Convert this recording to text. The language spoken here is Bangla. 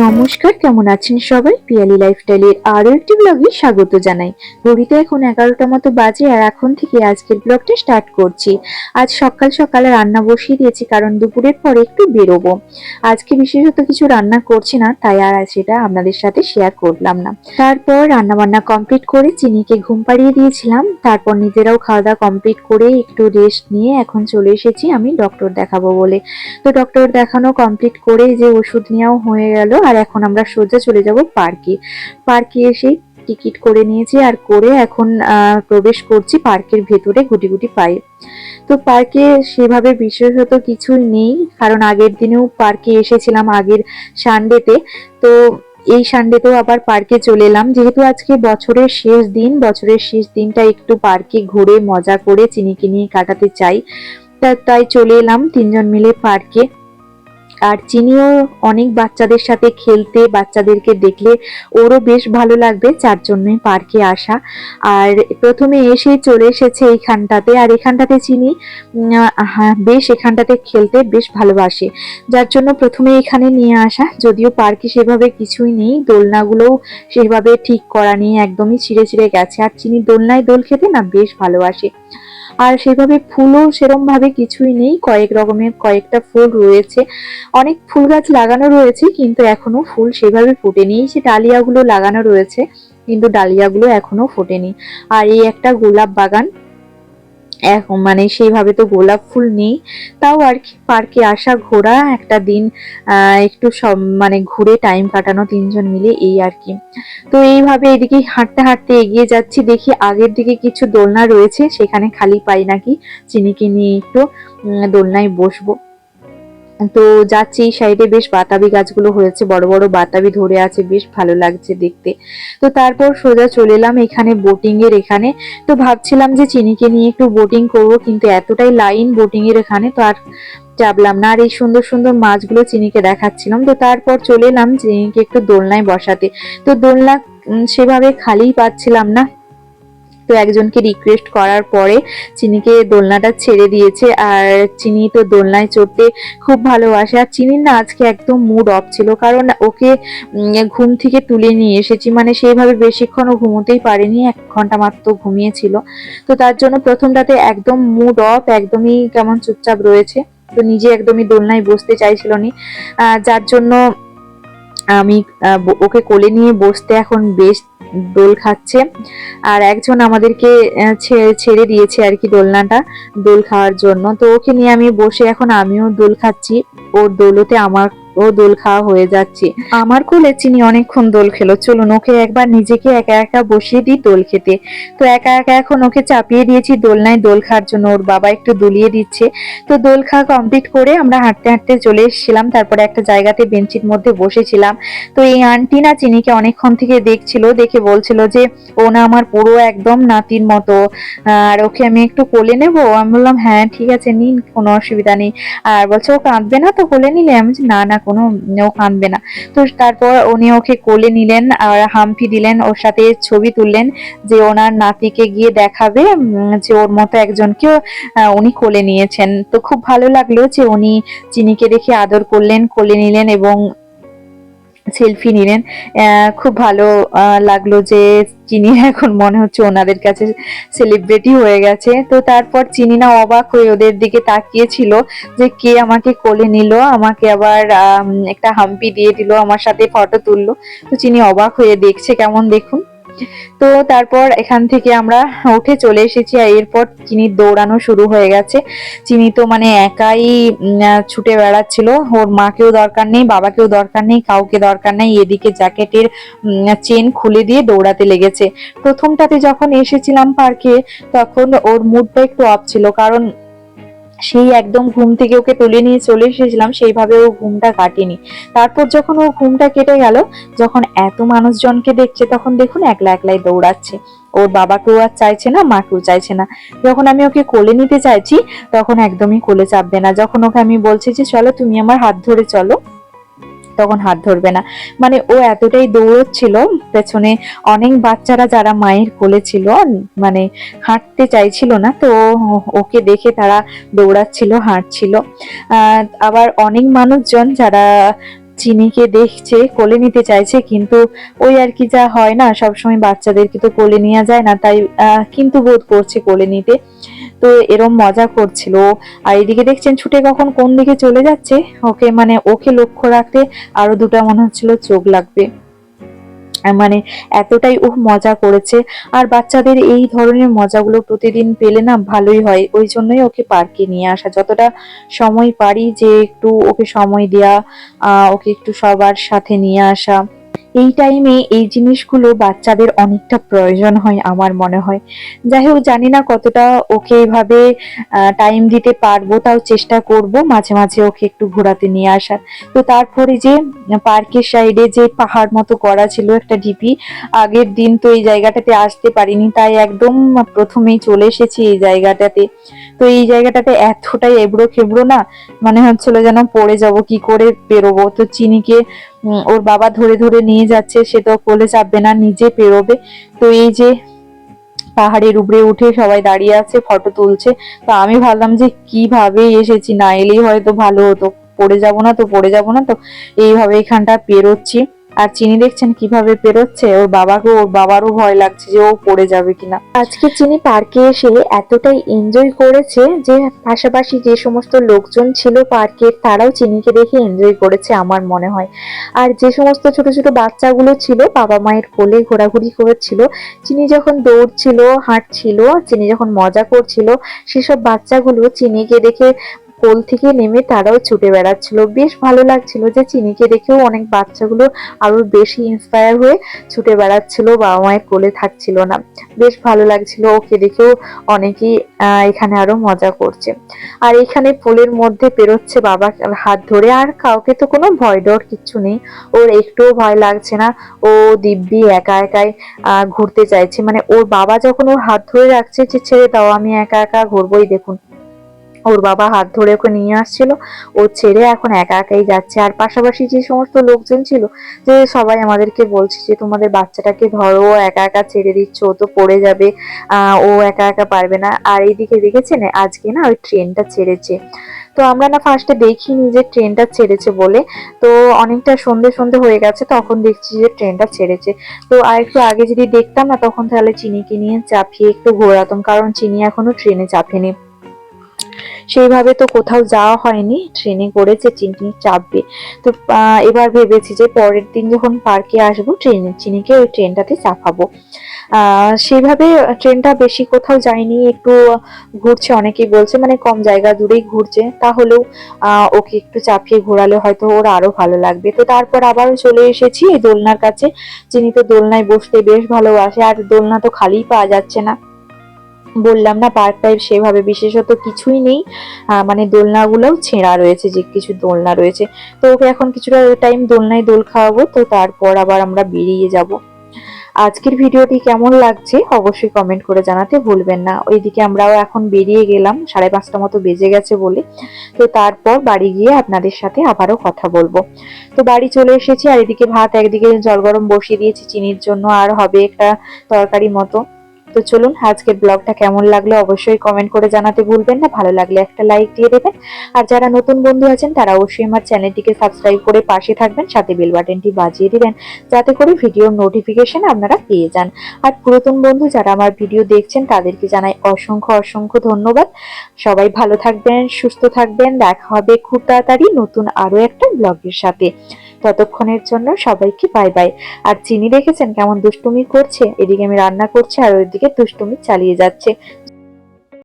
নমস্কার, কেমন আছেন সবাই? পিয়ালি লাইফস্টাইলের আরও একটি ব্লগে স্বাগত জানাই। ঘড়িতে এখন এগারোটা মতো বাজে আর এখন থেকে আজকের ব্লগটা স্টার্ট করছি। আজ সকাল সকালে রান্না বসিয়ে দিয়েছি কারণ দুপুরের পরে একটু বেরোবো। আজকে বিশেষত কিছু রান্না করছি না, তাই আর সেটা আপনাদের সাথে শেয়ার করলাম না। তারপর রান্না বান্না কমপ্লিট করে চিনিকে ঘুম পাড়িয়ে দিয়েছিলাম। তারপর নিজেরাও খাওয়া দাওয়া কমপ্লিট করে একটু রেস্ট নিয়ে এখন চলে এসেছি আমি ডক্টর দেখাবো বলে। তো ডক্টর দেখানো কমপ্লিট করে যে ওষুধ নেওয়াও হয়ে গেল আর এখন আমরা সোজা চলে যাব পার্কে। পার্কে এসে টিকিট করে নিয়েছি আর করে এখন প্রবেশ করছি পার্কের ভেতরে গুটি গুটি পায়ে। তো পার্কে সেভাবে বিশেষত কিছুই নেই, কারণ আগের দিনেও পার্কে এসেছিলাম আগের সানডেতে। তো এই সানডেতেও আবার পার্কে চলে এলাম। যেহেতু আজকে বছরের শেষ দিন, বছরের শেষ দিনটা একটু পার্কে ঘুরে মজা করে চিনিকে নিয়ে কাটাতে চাই। তাই চলে এলাম তিনজন মিলে পার্কে। আর চিনিও অনেক বাচ্চাদের সাথে খেলতে বাচ্চাদেরকে দেখলে ওরও বেশ ভালো লাগবে যার পার্কে আসা। আর প্রথমে এসে চলে এসেছে এইখানটাতে আর এখানটাতে চিনি হ্যাঁ, বেশ এখানটাতে খেলতে বেশ ভালোবাসে। যার জন্য প্রথমে এখানে নিয়ে আসা যদিও পার্কে সেভাবে কিছুই নেই দোলনাগুলোও সেভাবে ঠিক করা নেই একদমই ছিঁড়ে ছিঁড়ে গেছে। আর চিনি দোলনায় দোল খেতে না বেশ ভালোবাসে। আর সেভাবে ফুলও সেরমভাবে কিছুই নেই। কয়েক রকমের কয়েকটা ফুল রয়েছে। অনেক ফুল গাছ লাগানো রয়েছে, কিন্তু এখনও ফুল সেভাবে ফোটেনি। সে ডালিয়াগুলো লাগানো রয়েছে, কিন্তু ডালিয়াগুলো এখনও ফোটেনি। আর এই একটা গোলাপ বাগান এখন মানে সেইভাবে তো গোলাপ ফুল নেই। তাও আর কি, পার্কে আসা ঘোরা, একটা দিন একটু সব মানে ঘুরে টাইম কাটানো তিনজন মিলে, এই আর কি। তো এইভাবে এদিকে হাঁটতে হাঁটতে এগিয়ে যাচ্ছি, দেখি আগের দিকে কিছু দোলনা রয়েছে, সেখানে খালি পাই নাকি চিনিকে নিয়ে একটু দোলনায় বসবো। তো যাচ্ছি, এই সাইডে বেশ বাতাবি গাছগুলো হয়েছে, বড় বড় বাতাবি ধরে আছে, বেশ ভালো লাগছে দেখতে। তো তারপর সোজা চলে এলাম এখানে বোটিং এর এখানে। তো ভাবছিলাম যে চিনিকে নিয়ে একটু বোটিং করব, কিন্তু এতটাই লাইন বোটিং এর এখানে, তো আর চাপলাম না। আর এই সুন্দর সুন্দর মাছগুলো চিনিকে দেখাচ্ছিলাম। তো তারপর চলে এলাম চিনিকে একটু দোলনায় বসাতে। তো দোলনা সেভাবে খালিই পাচ্ছিলাম না। তো একজনকে রিকোয়েস্ট করার পরে চিনিকে দোলনাটা ছেড়ে দিয়েছে আর চিনি তো দোলনায় চড়তে খুব ভালোবাসে। আর চিনির না আজকে একদম মুড অফ ছিল, কারণ ওকে ঘুম থেকে তুলে নিয়ে এসেছি। মানে সেইভাবে বেশিক্ষণও ঘুমোতেই পারেনি, এক ঘণ্টা মাত্র ঘুমিয়েছিল। তো তার জন্য প্রথমটাতে একদম মুড অফ একদমই কেমন চুপচাপ রয়েছে। তো নিজে একদমই দোলনায় বসতে চাইছিল নি। যার জন্য আমি ওকে কোলে নিয়ে বসতে এখন বেশ দোল খাচ্ছে। আর একজন আমাদেরকে ছেড়ে দিয়েছে আর কি দোলনাটা, দোল খাওয়ার জন্য। তো ওকে নিয়ে আমি বসে এখন আমিও দোল খাচ্ছি। ওর দোলতে আমার ও দোল খাওয়া হয়ে যাচ্ছে। আমার কোলে চিনি অনেকক্ষণ দোল খেলো। চলুন, ওকে একবার নিজেকে একা একা বসিয়ে দিই দোল খেতে। তো একা একা এখন ওকে চাপিয়ে দিয়েছি দোলনায় দোল খাওয়ার জন্য। ওর বাবা একটু দুলিয়ে দিচ্ছে। তো দোল খাওয়া কমপ্লিট করে আমরা হাঁটতে হাঁটতে চলে এসেছিলাম। তারপরে একটা জায়গাতে বেঞ্চির মধ্যে বসেছিলাম। তো এই আন্টি না চিনিকে অনেকক্ষণ থেকে দেখছিল, দেখে বলছিল যে, ও না আমার পুরো একদম নাতির মতো। আর ওকে আমি একটু কোলে নেব? আমি বললাম হ্যাঁ ঠিক আছে, নিন, কোনো অসুবিধা নেই। আর বলছে, ও কাঁদবে না তো কোলে নিলে? আমি না না কোনো ও কাঁদবে না। তো তারপর উনি ওকে কোলে নিলেন আর হাম্পি দিলেন, ওর সাথে ছবি তুললেন যে ওনার নাতিকে গিয়ে দেখাবে যে ওর মতো একজনকেও উনি কোলে নিয়েছেন। তো খুব ভালো লাগল যে উনি চিনিকে দেখে আদর করলেন, কোলে নিলেন এবং সেলফি নিলেন। খুব ভালো লাগল যে চিনি এখন মনে হচ্ছে ওনাদের কাছে সেলিব্রিটি হয়ে গেছে। তো তারপর চিনি না অবাক হয়ে ওদের দিকে তাকিয়েছিল যে কে আমাকে কোলে নিল, আমাকে আবার একটা হাম্পি দিয়ে দিল, আমার সাথে ফটো তুললো। তো চিনি অবাক হয়ে দেখছে, কেমন দেখুন? তো তারপর এখান থেকে আমরা উঠে চলে এসেছি আর এরপর চিনির দৌড়ানো শুরু হয়ে গেছে। চিনি তো মানে একাই ছুটে বেড়াচ্ছিল। ওর মাকেও দরকার নেই, বাবাকেও দরকার নেই, কাউকে দরকার নেই। এদিকে জ্যাকেটের চেন খুলে দিয়ে দৌড়াতে লেগেছে। প্রথমটাতে যখন এসেছিলাম পার্কে, তখন ওর মুডটা একটু অফ ছিল। কারণ সেই একদম ঘুম থেকে ওকে তুলে নিয়ে চলে এসেছিলাম, সেইভাবে ও ঘুমটা কাটেনি। তারপর যখন ও ঘুমটা কেটে গেল, যখন এত মানুষজনকে দেখছে, তখন দেখুন একলা একলাই দৌড়াচ্ছে। ওর বাবাকেও আর চাইছে না মাকেও চাইছে না। যখন আমি ওকে কোলে নিতে চাইছি, তখন একদমই কোলে চাপবে না। যখন ওকে আমি বলছি যে, চলো তুমি আমার হাত ধরে চলো। তখন হাত ধরবে না। মানে ও এতটাই দৌড়চ্ছিল পেছনে অনেক বাচ্চারা যারা মায়ের কোলে ছিল মানে হাঁটতে চাইছিল না, তো ওকে দেখে তারা দৌড়াচ্ছিল, হাঁটছিল। আবার অনেক মানুষজন যারা চিনিকে দেখছে, কোলে নিতে চাইছে, কিন্তু ওই আর কি যা হয় না, সবসময় বাচ্চাদেরকে তো কোলে নেওয়া যায় না, তাই কিন্তু বোধ করছে কোলে নিতে। তো এরম মজা করছিল। আর এদিকে দেখছেন ছুটে কখন কোন দিকে চলে যাচ্ছে? ওকে মানে ওকে লক্ষ্য রাখতে আরও দুটা মনে হচ্ছিল চোখ লাগবে। মানে এতটাই ও মজা করেছে। আর বাচ্চাদের এই ধরনের মজাগুলো প্রতিদিন পেলে না ভালোই হয়। ওই জন্যই ওকে পার্কে নিয়ে আসা। যতটা সময় পারি যে একটু ওকে সময় দেয়া ওকে একটু সবার সাথে নিয়ে আসা। এই টাইমে এই জিনিসগুলো বাচ্চাদের অনেকটা প্রয়োজন হয় আমার মনে হয়। যাই হোক, জানি না কতটা ওকে এভাবে টাইম দিতে পারব, তাও চেষ্টা করব মাঝে মাঝে ওকে একটু ঘোরাতে নিয়ে আসার। তো তারপরে যে পার্কের সাইডে যে পাহাড় মতো করা ছিল একটা ঢিপি আগের দিন তো এই জায়গাটাতে আসতে পারিনি, তাই একদম প্রথমেই চলে এসেছি এই জায়গাটাতে। তো এই জায়গাটাতে এতটাই এবড়ো খেবড়ো না মানে হচ্ছিল যেন পড়ে যাব, কি করে বেরোবো? তো চিনিকে ওর বাবা ধরে ধরে নিয়ে যাচ্ছে, সে তো কোলে চাপবে না, নিজে পেরোবে। তো এই যে পাহাড়ের উপরে উঠে সবাই দাঁড়িয়ে আছে ফটো তুলছে। তো আমি ভাবলাম যে কীভাবে এসেছি, না এলেই হয়তো ভালো হতো। পড়ে যাব না তো, পড়ে যাব না তো। এইভাবে এখানটা পেরোচ্ছি। আর চিনি দেখছেন কীভাবে পেরোচ্ছে ওর বাবাকে, ওর বাবারও ভয় লাগছে যে ও পড়ে যাবে কিনা। আজকে চিনি পার্কে এসে এতটাই এনজয় করেছে যে পাশাপাশি যে সমস্ত লোকজন ছিল পার্কের তারাও চিনিকে দেখে এনজয় করেছে আমার মনে হয়। আর যে সমস্ত ছোট ছোট বাচ্চাগুলো ছিল, বাবা মায়ের কোলে ঘোরাঘুরি করেছিল, চিনি যখন দৌড়ছিল, হাঁটছিল, চিনি যখন মজা করছিল, সেসব বাচ্চাগুলো চিনিকে দেখে কোল থেকে নেমে তারাও ছুটে বেড়াচ্ছিল। বেশ ভালো লাগছিল যে চিনিকে দেখেও অনেক বাচ্চাগুলো আরও বেশি ইন্সপায়ার হয়ে ছুটে বেড়াচ্ছিল বাবা মায়ের কোলে থাকছিল না। বেশ ভালো লাগছিল, ওকে দেখেও অনেকেই এখানে আরও মজা করছে। আর এখানে পুলের মধ্যে পেরোচ্ছে বাবা হাত ধরে। আর কাউকে তো কোনো ভয় ডর কিচ্ছু নেই। ওর একটুও ভয় লাগছে না। ও দিব্যি একা একাই ঘুরতে চাইছে। মানে ওর বাবা যখন ওর হাত ধরে রাখছে যে, ছেড়ে দাও, আমি একা একা ঘুরবোই, দেখুন। ওর বাবা হাত ধরে ওকে নিয়ে আসছিল। ও ছেড়ে এখন একা একাই যাচ্ছে। আর পাশাপাশি যে সমস্ত লোকজন ছিল, যে সবাই আমাদেরকে বলছে যে, তোমাদের বাচ্চাটাকে ধরো একা একা ছেড়ে দিচ্ছ, ও তো পড়ে যাবে ও একা একা পারবে না। আর এইদিকে দেখেছেন, আজকে না ওই ট্রেনটা ছেড়েছে। তো আমরা না ফার্স্টে দেখিনি যে ট্রেনটা ছেড়েছে বলে। তো অনেকটা সন্ধে সন্ধে হয়ে গেছে, তখন দেখছি যে ট্রেনটা ছেড়েছে। তো আর একটু আগে যদি দেখতাম না, তখন তাহলে চিনিকে নিয়ে চাপিয়ে একটু ঘোরাতাম, কারণ চিনি এখনও ট্রেনে চাপেনি। সেইভাবে তো কোথাও যাওয়া হয়নি ট্রেনে করে যে চিনি চাপবে। তো এবার ভেবেছি যে পরের দিন যখন পার্কে আসব ট্রেনে চিনিকে ওই ট্রেনটাতে চাপাবো। সেইভাবে ট্রেনটা বেশি কোথাও যায়নি, একটু ঘুরছে, অনেকেই বলছে মানে কম জায়গা দূরেই ঘুরছে, তাহলেও ওকে একটু চাপিয়ে ঘোরালে হয়তো ওর আরও ভালো লাগবে। তো তারপর আবারও চলে এসেছি এই দোলনার কাছে। চিনি তো দোলনায় বসতে বেশ ভালোবাসে, আর দোলনা তো খালিই পাওয়া যাচ্ছে না। বললাম না পার্কটায় সেভাবে বিশেষত কিছুই নেই। মানে দোলনাগুলোও ছেঁড়া রয়েছে, যে কিছু দোলনা রয়েছে। তো ওকে এখন কিছুটা টাইম দোলনায় দোল খাওয়াবো, তো তারপর আবার আমরা বেরিয়ে যাব। আজকের ভিডিওটি কেমন লাগছে অবশ্যই কমেন্ট করে জানাতে ভুলবেন না। ওইদিকে আমরাও এখন বেরিয়ে গেলাম, সাড়ে পাঁচটা মতো বেজে গেছে বলে। তো তারপর বাড়ি গিয়ে আপনাদের সাথে আবারও কথা বলব। তো বাড়ি চলে এসেছি, আর এদিকে ভাত একদিকে জল গরম বসিয়ে দিয়েছি, চিনির জন্য আর হবে একটা তরকারি মতো। তো চলুন আজকের ব্লগটা কেমন লাগল অবশ্যই কমেন্ট করে জানাতে ভুলবেন না। ভালো লাগলে একটা লাইক দিয়ে দেবেন। আর যারা নতুন বন্ধু আছেন, তারা অবশ্যই আমার চ্যানেলটিকে সাবস্ক্রাইব করে পাশে থাকবেন, সাথে বেল বাটনটি বাজিয়ে দিবেন, যাতে করে ভিডিওর নোটিফিকেশন আপনারা পেয়ে যান। আর পুরাতন বন্ধু যারা আমার ভিডিও দেখছেন, তাদেরকে জানাই অসংখ্য অসংখ্য ধন্যবাদ। সবাই ভালো থাকবেন, সুস্থ থাকবেন। দেখা হবে খুব তাড়াতাড়ি নতুন আরও একটা ব্লগের সাথে। ততক্ষণের জন্য সবাইকে বাই বাই আর চিনি দেখেছেন কেমন দুষ্টুমি করছে, এদিকে আমি রান্না করছি আর ওইদিকে দুষ্টুমি চালিয়ে যাচ্ছে।